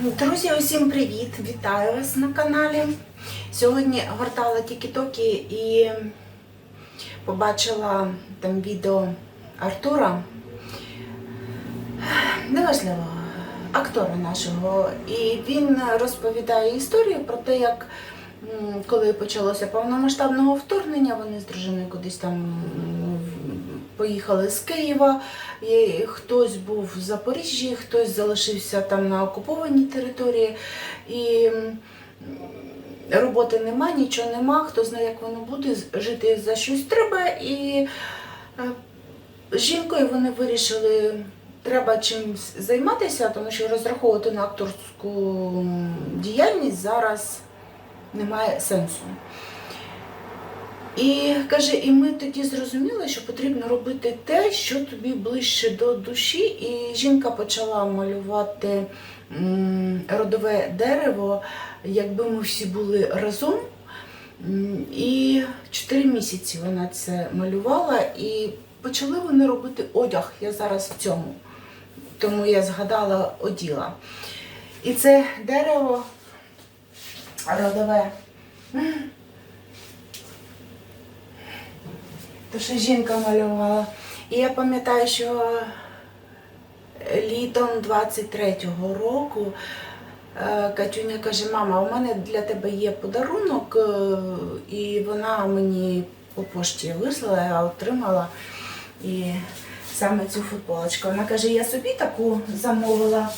Друзі, усім привіт! Вітаю вас на каналі. Сьогодні гортала тікі-токі і побачила там відео Артура, неважливо, актора нашого. І він розповідає історію про те, як коли почалося повномасштабного вторгнення, вони з дружиною кудись там поїхали з Києва. Хтось був в Запоріжжі, хтось залишився там на окупованій території. І роботи нема, нічого нема, хто знає, як воно буде, жити за щось треба. І е, з жінкою вони вирішили, треба чимось займатися, тому що розраховувати на акторську діяльність зараз немає сенсу. І каже, і ми тоді зрозуміли, що потрібно робити те, що тобі ближче до душі. І жінка почала малювати родове дерево, якби ми всі були разом. І чотири місяці вона це малювала, і почали вони робити одяг. Я зараз в цьому. Тому я згадала оділа. І це дерево родове. То, що жінка малювала. І я пам'ятаю, що літом 23-го року е, Катюня каже, мама, у мене для тебе є подарунок, е, і вона мені по пошті вислала, я отримала і саме цю футболочку. Вона каже, я собі таку замовила.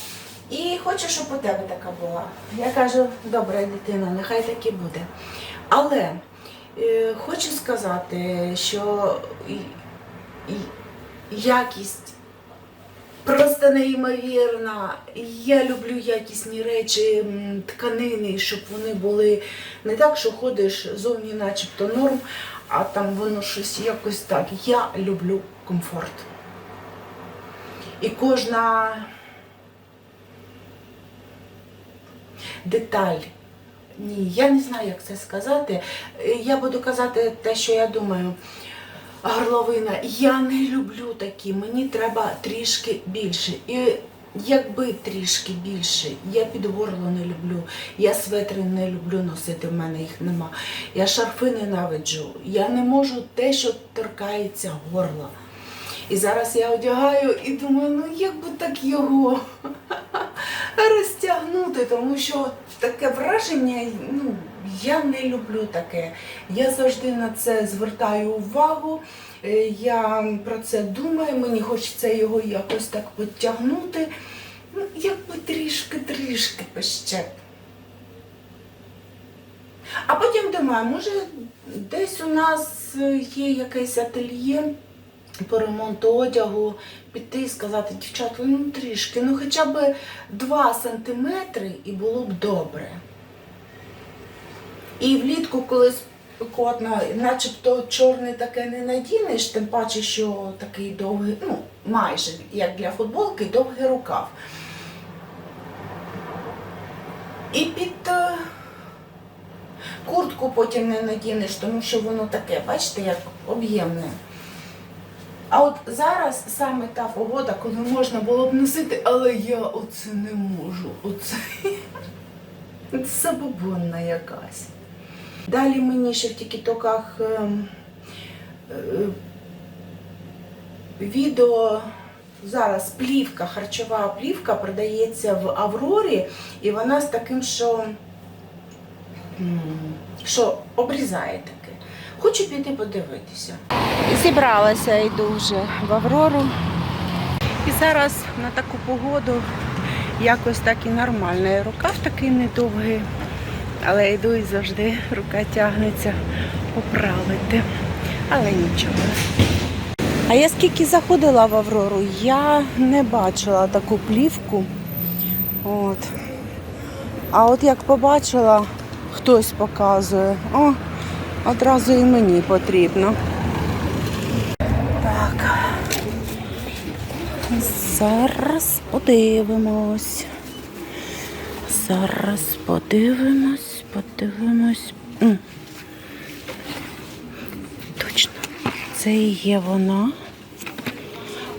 І хочу, щоб у тебе така була. Я кажу, добре, дитина, нехай так і буде. Але хочу сказати, що якість просто неймовірна. Я люблю якісні речі, тканини, щоб вони були не так, що ходиш зовні, начебто норм, а там воно щось якось так. Я люблю комфорт. І кожна деталь. Ні, я не знаю, як це сказати. Е, Я буду казати те, що я думаю. Горловина, я не люблю такі, мені треба трішки більше. І якби трішки більше, я під горло не люблю, я светри не люблю носити, в мене їх нема. Я шарфи ненавиджу. Я не можу те, що торкається горла. І зараз я одягаю і думаю, ну як би так його розтягнути, тому що таке враження, ну, я не люблю таке. Я завжди на це звертаю увагу. е, Я про це думаю, мені хочеться його якось так підтягнути. Ну, якби трішки-трішки ще. А потім думаю, може десь у нас е, є якесь ательє по ремонту одягу, піти і сказати, дівчата, ну трішки, ну хоча б 2 сантиметри і було б добре. І влітку, коли спекотно, начебто чорний таке не надінеш, тим паче, що такий довгий, ну, майже як для футболки, довгий рукав. І під е, куртку потім не надінеш, тому що воно таке, бачите, як об'ємне. А от зараз саме та погода, коли можна було б носити, але я оце не можу. Оце Це забобонна якась. Далі мені ще в тікітоках ем, е, відео зараз плівка, харчова плівка продається в Аврорі, і вона з таким, що, що обрізає таке. Хочу піти подивитися. Зібралася йду вже в Аврору. І зараз на таку погоду якось так і нормально. Рукав такий недовгий, але йду і завжди рука тягнеться поправити. Але нічого. А я скільки заходила в Аврору, я не бачила таку плівку. От. А от як побачила, хтось показує, о, одразу і мені потрібно. Так. Зараз подивимось. Зараз подивимось, подивимось. М. Точно. Це є вона.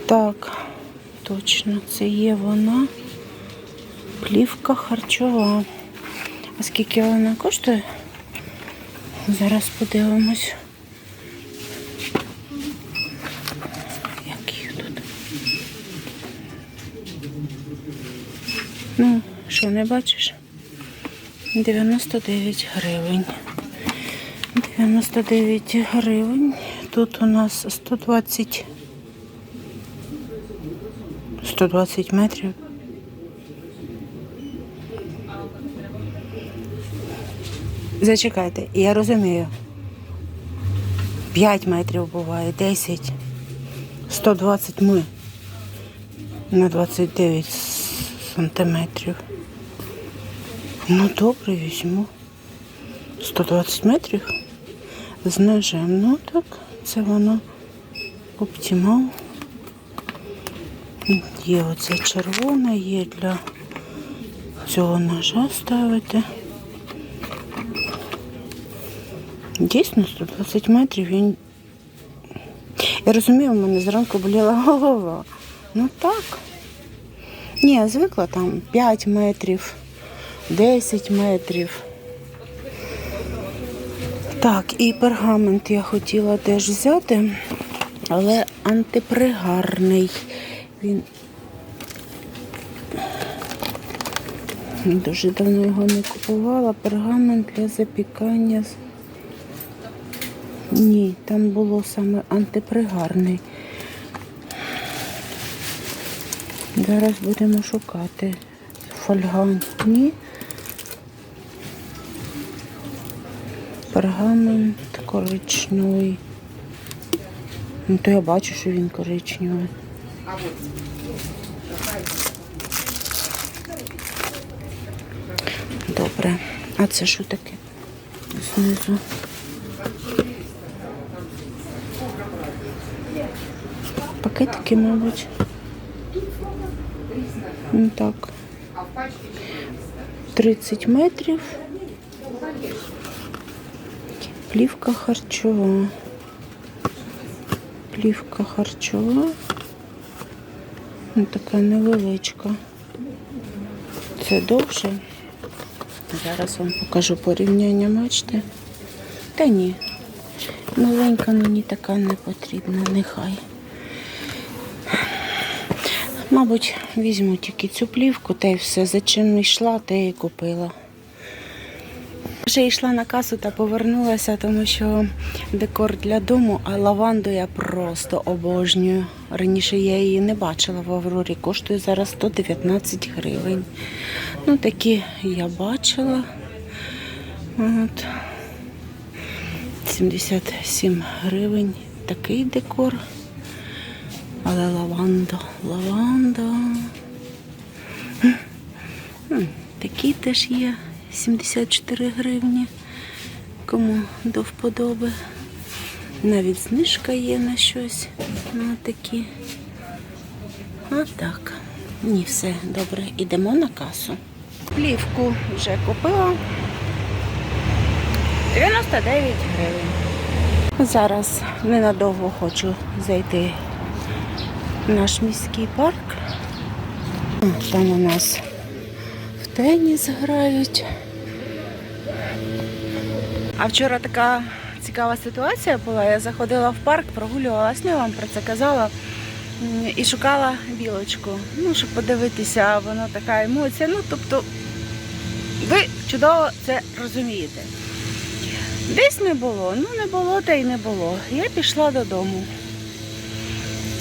Так, точно, це є вона. Плівка харчова. А скільки вона коштує? Зараз подивимось. Як тут? Ну, що, не бачиш? 99 гривень. 99 гривень. Тут у нас 120 120 метрів. Зачекайте, я розумію. 5 метрів буває, 10, 120 ми на 29 сантиметрів. Ну добре, візьму. 120 метрів з ножем. Ну так, це воно оптимал. Є оце червоне, є для цього ножа ставити. Дійсно, 120 метрів він. Я розумію, в мене зранку боліла голова. Ну так. Ні, я звикла там 5 метрів, 10 метрів. Так, і пергамент я хотіла теж взяти, але антипригарний. Він дуже давно його не купувала. Пергамент для запікання. Ні, там було саме антипригарний. Зараз будемо шукати. Фольга. Ні. Пергамент коричневий. Ну, то я бачу, що він коричневий. Добре. А це що таке? Знизу. Пакетики, мабуть. Ну так. 30 метрів. Плівка харчова. Плівка харчова. Ну, така невеличка. Це довше. Зараз вам покажу порівняння, бачите? Та ні. Маленька мені така не потрібна, нехай. Мабуть, візьму тільки цю плівку та й все. За чим йшла, те і купила. Вже йшла на касу та повернулася, тому що декор для дому, а лаванду я просто обожнюю. Раніше я її не бачила в Аврорі. Коштує зараз 119 гривень. Ну, такі я бачила. От. 77 гривень. Такий декор. Але лаванда, лаванда. Такі теж є. 74 гривні. Кому до вподоби. Навіть знижка є на щось. На такі. А так. Ні, все добре. Ідемо на касу. Плівку вже купила. 99 гривень. Зараз ненадовго хочу зайти наш міський парк. Там у нас в теніс грають. А вчора така цікава ситуація була. Я заходила в парк, прогулювалася, ну я вам про це казала. І шукала білочку. Ну, щоб подивитися, воно така емоція. Ну, тобто, ви чудово це розумієте. Десь не було, ну не було, та й не було. Я пішла додому.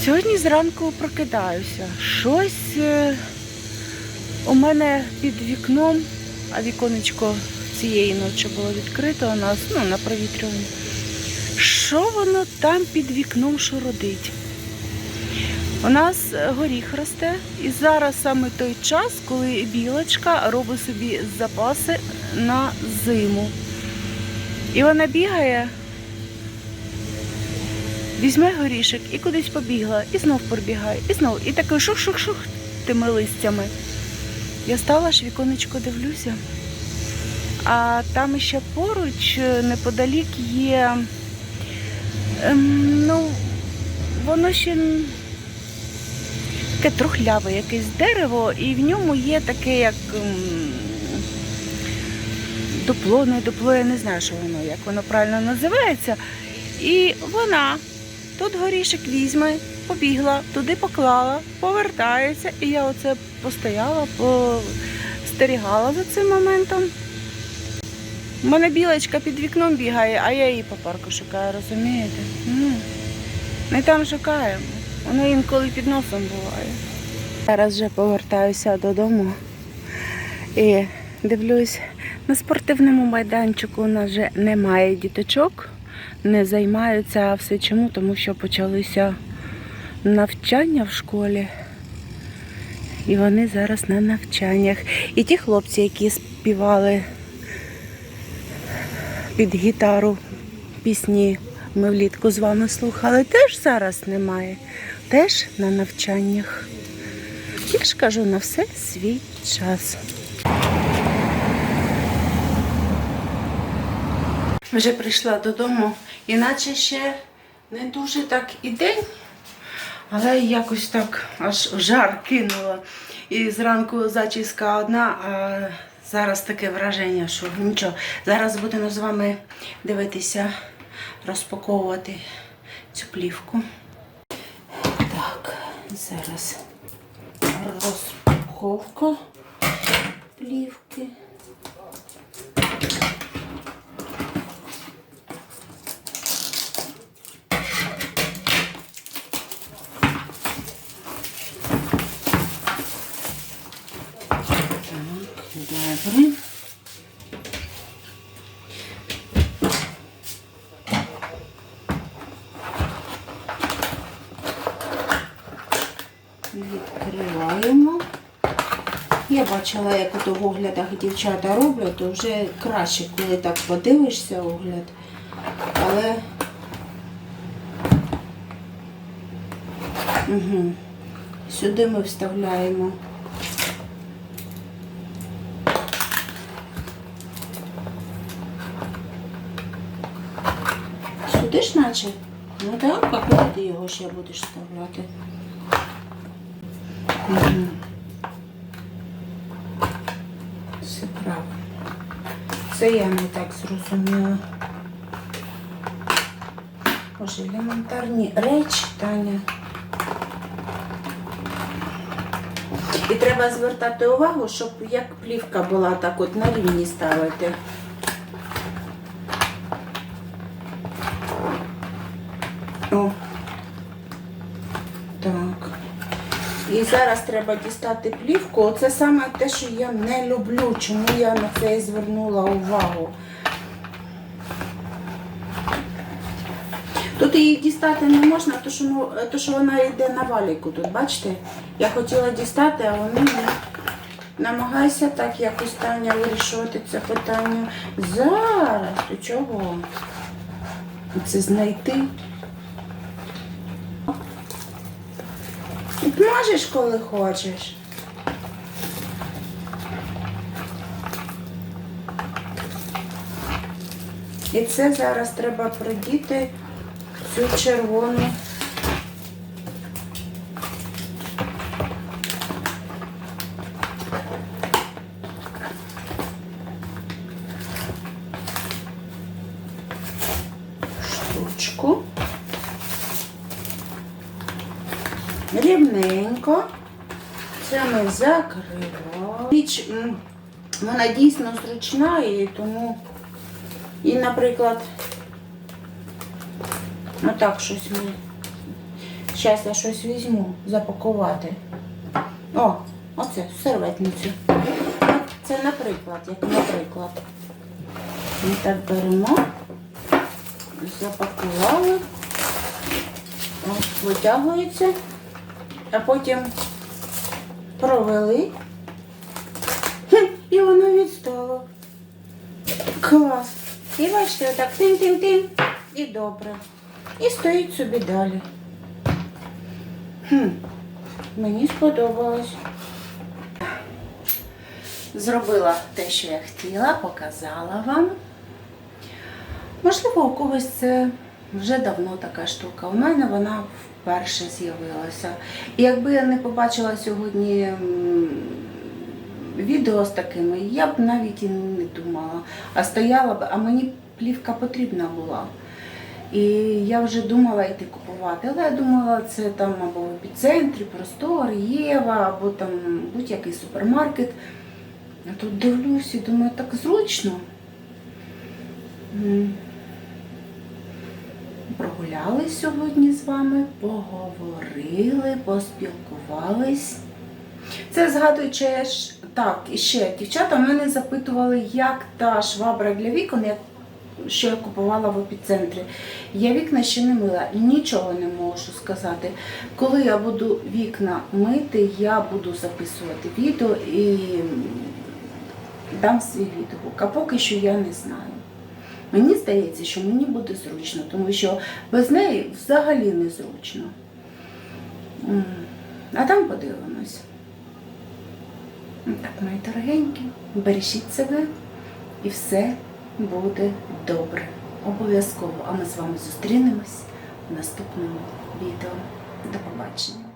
Сьогодні зранку прокидаюся. Щось е, у мене під вікном, а віконечко цієї ночі було відкрито у нас, ну, на провітрюванні. Що воно там під вікном шуродить? У нас е, горіх росте, і зараз саме той час, коли білочка робить собі запаси на зиму. І вона бігає, візьме горішок і кудись побігла, і знов пробігає, і знов. І такий шух-шух-шух тими листями. Я стала ж віконечко дивлюся. А там ще поруч, е, неподалік є. ем, ну, воно ще таке трухляве якесь дерево, і в ньому є таке, як м, дупло, не дупло, я не знаю, що воно, як воно правильно називається. І вона тут горішок візьме, побігла, туди поклала, повертається. І я оце постояла, постерігала за цим моментом. У мене білочка під вікном бігає, а я її по парку шукаю, розумієте? Не там шукаємо. Воно інколи під носом буває. Зараз вже повертаюся додому і дивлюсь, на спортивному майданчику у нас вже немає діточок, не займаються а все чому, тому що почалися навчання в школі. І вони зараз на навчаннях. І ті хлопці, які співали під гітару пісні ми влітку з вами слухали, теж зараз немає. Теж на навчаннях. Я ж кажу, на все свій час. Вже прийшла додому, іначе ще не дуже так і день, але якось так аж жар кинула. І зранку зачіска одна, а зараз таке враження, що нічого. Зараз будемо з вами дивитися, розпаковувати цю плівку. Так, зараз розпаковка плівки. Добре. Відкриваємо. Я бачила, як ото в оглядах дівчата роблять, то вже краще, коли так подивишся огляд. Але угу. сюди ми вставляємо. Сюди ж наче? Ну так, а куди ти його ще будеш вставляти? Угу. Все правильно. Це я не так зрозуміла. Боже, елементарні речі, Таня. І треба звертати увагу, щоб як плівка була так от на рівні ставити. О. Так. І зараз треба дістати плівку. Оце саме те, що я не люблю, чому я на це і звернула увагу. Тут її дістати не можна, тому що, ну, то, що вона йде на валіку тут, бачите? Я хотіла дістати, а вони не. Намагайся так якось Таня вирішувати це питання. Зараз, ти чого? Це знайти. Можеш, коли хочеш. І це зараз треба продіти в цю червону. Це закриваємо. Річ, вона дійсно зручна і тому, і, наприклад, отак щось ми. Зараз я щось візьму, запакувати. О, оце, серветницю. Це наприклад, як наприклад. Ми так беремо, запакували. Витягується а потім провели. І воно відстало. Клас. І бачите, отак тим-тим-тим. І добре. І стоїть собі далі. Хм, Мені сподобалось. Зробила те, що я хотіла, показала вам. Можливо, у когось це Вже давно така штука. У мене вона вперше з'явилася. І якби я не побачила сьогодні відео з такими, я б навіть і не думала. А стояла б, а мені плівка потрібна була. І я вже думала йти купувати, але я думала, це там або в епіцентрі, простор, Єва, або там будь-який супермаркет. А тут дивлюсь і думаю, так зручно. М. Прогулялись сьогодні з вами, поговорили, поспілкувались. Це згадуючи так, і ще дівчата мене запитували, як та швабра для вікон, що я купувала в епіцентрі. Я вікна ще не мила, нічого не можу сказати. Коли я буду вікна мити, я буду записувати відео і дам свій відгук. А поки що я не знаю. Мені здається, що мені буде зручно, тому що без неї взагалі не зручно. А там подивимось. Так, мої дорогенькі, бережіть себе і все буде добре. Обов'язково. А ми з вами зустрінемось в наступному відео. До побачення.